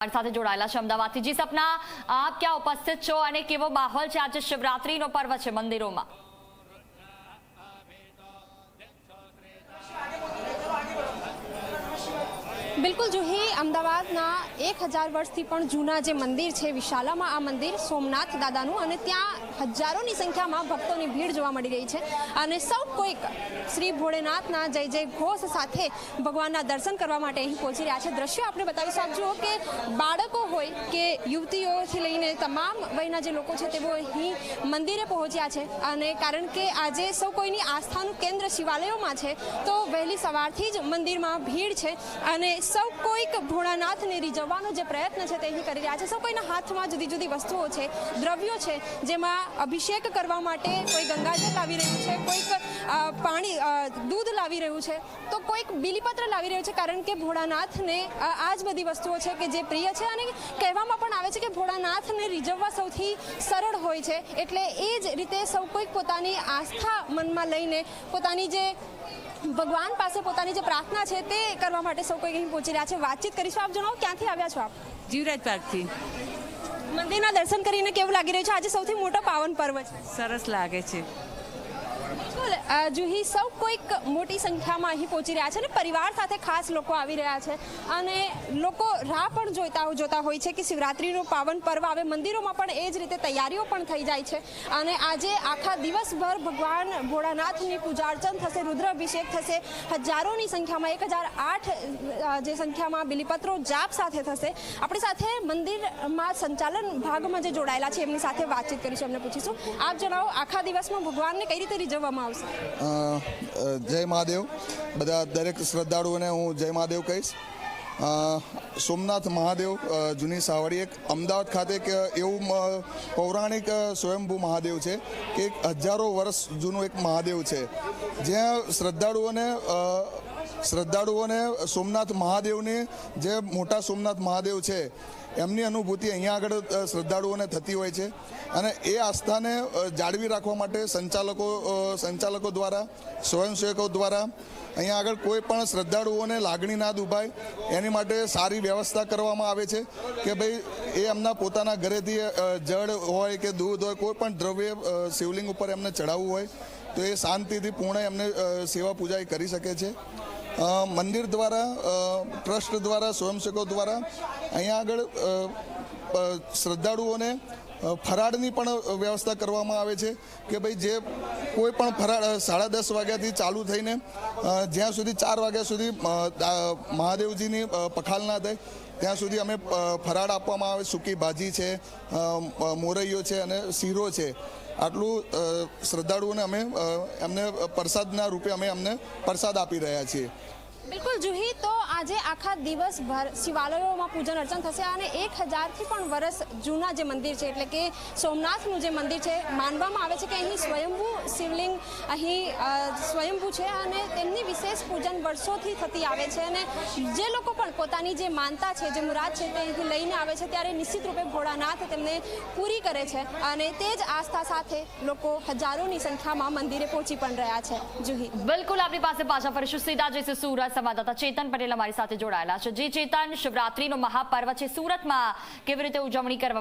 અમારી સાથે જોડાયેલા છે અમદાવાદથી. જી સપના, આપ ક્યાં ઉપસ્થિત છો અને કેવો માહોલ છે આજે શિવરાત્રીનો પર્વ છે મંદિરોમાં? બિલકુલ જુહી અમદાવાદના એક હજાર વર્ષથી પણ જૂના જે મંદિર છે, વિશાલામાં આ મંદિર સોમનાથ દાદાનું અને ત્યાં હજારોની સંખ્યામાં ભક્તોની ભીડ જોવા મળી રહી છે. અને સૌ કોઈક શ્રી ભોળેનાથના જય જય ઘોષ સાથે ભગવાનના દર્શન કરવા માટે અહીં પહોંચી રહ્યા છે. દ્રશ્યો આપણે બતાવીશું આપ જુઓ કે બાળકો હોય કે યુવતીઓથી લઈને તમામ વયના જે લોકો છે, તેઓ અહીં મંદિરે પહોંચ્યા છે. અને કારણ કે આજે સૌ કોઈની આસ્થાનું કેન્દ્ર શિવાલયોમાં છે, તો વહેલી સવારથી જ મંદિરમાં ભીડ છે અને સૌ કોઈક ભોળાનાથને રીઝવવાનો જે પ્રયત્ન છે તે અહીં કરી રહ્યા છે. સૌ કોઈના હાથમાં જુદી જુદી વસ્તુઓ છે, દ્રવ્યો છે, જેમાં અભિષેક કરવા માટે કોઈ ગંગાજળ લાવી રહ્યું છે, કોઈક પાણી દૂધ લાવી રહ્યું છે. તો કોઈક બિલીપત્ર લાવી રહ્યું છે, કારણ કે ભોળાનાથને આ જ બધી વસ્તુઓ છે કે જે પ્રિય છે અને કહેવામાં પણ આવે છે કે ભોળાનાથને રીઝવવા સૌથી સરળ હોય છે. એટલે એ જ રીતે સૌ કોઈક પોતાની આસ્થા મનમાં લઈને પોતાની જે ભગવાન પાસે પોતાની જે પ્રાર્થના છે તે કરવા માટે સૌ કોઈ અહીં પહોંચી રહ્યા છે. વાતચીત કરીશું આપ જણાવો ક્યાંથી આવ્યા છો આપ? જીવરાજ પાર્કથી. મંદિરના દર્શન કરીને કેવું લાગી રહ્યું છે? આજે સૌથી મોટો પાવન પર્વ છે. સરસ લાગે છે. બિલકુલ જુહી સૌ કોઈક મોટી સંખ્યામાં અહીં પહોંચી રહ્યા છે અને પરિવાર સાથે ખાસ લોકો આવી રહ્યા છે. અને લોકો રાહ પણ જોતા જોતા હોય છે કે શિવરાત્રિનું પાવન પર્વ આવે, મંદિરોમાં પણ એ જ રીતે તૈયારીઓ પણ થઈ જાય છે. અને આજે આખા દિવસભર ભગવાન ભોળાનાથની પૂજા અર્ચન થશે રુદ્રાભિષેક થશે, હજારોની સંખ્યામાં, એક હજાર આઠ જે સંખ્યામાં બિલીપત્રો જાપ સાથે થશે. આપણી સાથે મંદિરમાં સંચાલન ભાગમાં જે જોડાયેલા છે, એમની સાથે વાતચીત કરીશું, એમને પૂછીશું. આપ જણાવો, આખા દિવસમાં ભગવાનને કઈ રીતે રીઝવવામાં આવશે? જય મહાદેવ. બધા દરેક શ્રદ્ધાળુઓને હું જય મહાદેવ કહીશ. સોમનાથ મહાદેવ જૂની સાવડી એક અમદાવાદ ખાતે એક એવું પૌરાણિક સ્વયંભૂ મહાદેવ છે કે એક હજારો વર્ષ જૂનું એક મહાદેવ છે. જ્યાં શ્રદ્ધાળુઓને શ્રદ્ધાળુઓને સોમનાથ મહાદેવની જે મોટા સોમનાથ મહાદેવ છે એમની અનુભૂતિ અહીંયા આગળ શ્રદ્ધાળુઓને થતી હોય છે. અને એ આસ્થાને જાળવી રાખવા માટે સંચાલકો સંચાલકો દ્વારા, સ્વયંસેવકો દ્વારા અહીંયા આગળ કોઈ પણ શ્રદ્ધાળુઓને લાગણી ના દુભાય, એની માટે સારી વ્યવસ્થા કરવામાં આવે છે કે ભાઈ એ એમના પોતાના ઘરેથી જળ હોય કે દૂધ હોય, કોઈ પણ દ્રવ્ય શિવલિંગ ઉપર એમને ચડાવવું હોય, તો એ શાંતિથી પૂર્ણ એમને સેવા પૂજા કરી શકે છે. મંદિર દ્વારા ટ્રસ્ટ દ્વારા, સ્વયંસેવકો દ્વારા અહીંયા આગળ શ્રદ્ધાળુઓને ફરાળની પણ વ્યવસ્થા કરવામાં આવે છે કે ભાઈ જે કોઈ પણ ફરાળ સાડા દસ વાગ્યાથી ચાલુ થઈને જ્યાં સુધી ચાર વાગ્યા સુધી મહાદેવજીની પખાલ ના થાય, ત્યાં સુધી અમે ફરાળ આપવામાં આવે. સૂકી ભાજી છે મોરૈયો છે અને શીરો છે. આટલું શ્રદ્ધાળુઓને અમે એમને પ્રસાદના રૂપે અમે એમને પ્રસાદ આપી રહ્યા છીએ. બિલકુલ, જુહી તો આજે આખા દિવસભર શિવાલયોમાં પૂજન અર્ચન થશે અને એક હજારથી પણ વર્ષ જૂના જે મંદિર છે, એટલે કે સોમનાથનું જે મંદિર છે, માનવામાં આવે છે કે અહીં સ્વયંભૂ શિવલિંગ અહીં સ્વયંભૂ છે અને તેમની વિશેષ પૂજન વર્ષોથી થતી આવે છે અને જે લોકો પણ પોતાની જે માનતા છે, જે મુરાદ છે તે અહીંથી લઈને આવે છે ત્યારે નિશ્ચિત રૂપે ભોળાનાથ તેમને પૂરી કરે છે અને તે જ આસ્થા સાથે લોકો હજારોની સંખ્યામાં મંદિરે પહોંચી પણ રહ્યા છે. જુહી બિલકુલ આપણી પાસે પાછા ફરીશું. સીધા જઈશું સુરત. સંવાદદાતા ચેતન પટેલ અમારી સાથે જોડાયેલા છે. જે ચેતન શિવરાત્રીનો મહાપર્વ છે. સુરતમાં કેવી રીતે ઉજવણી કરવા